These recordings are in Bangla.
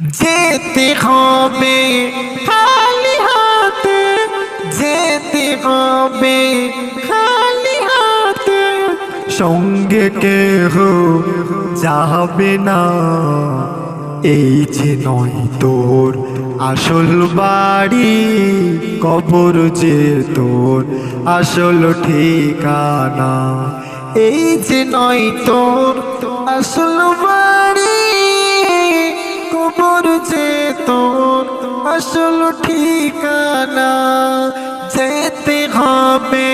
যেতে হবে, খালি হাতে যেতে হবে, খালি হাতে সঙ্গে কেহ যাবে না। এই যে নয় তোর আসল বাড়ি, কবর যে তোর আসল ঠিকানা। এই যে নয় তোর আসল বাড়ি তোর আসল ঠিকানা যেতে হবে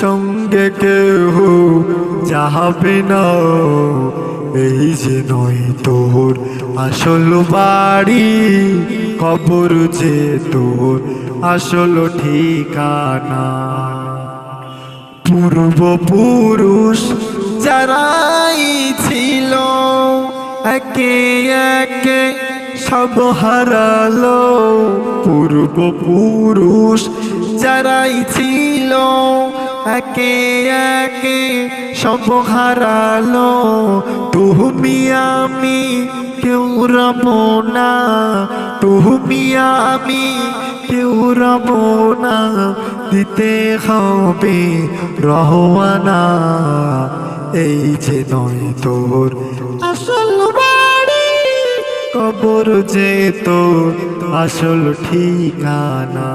সঙ্গে কেহ যাবে না। এই যে নয় তোর আসল বাড়ি কবর যে তোর আসল ঠিকানা। পূর্বপুরুষ একে একে সব হারালো। পূর্বপুরুষ যারাই ছিল, একে একে সব হারালো। তুমি আমি কেউ রব না, তুমি আমি কেউ রব না। দিতে হবে রহমানা। এই যে নয় তোর আসল বাড়ি কবর যে তোর আসল ঠিকানা।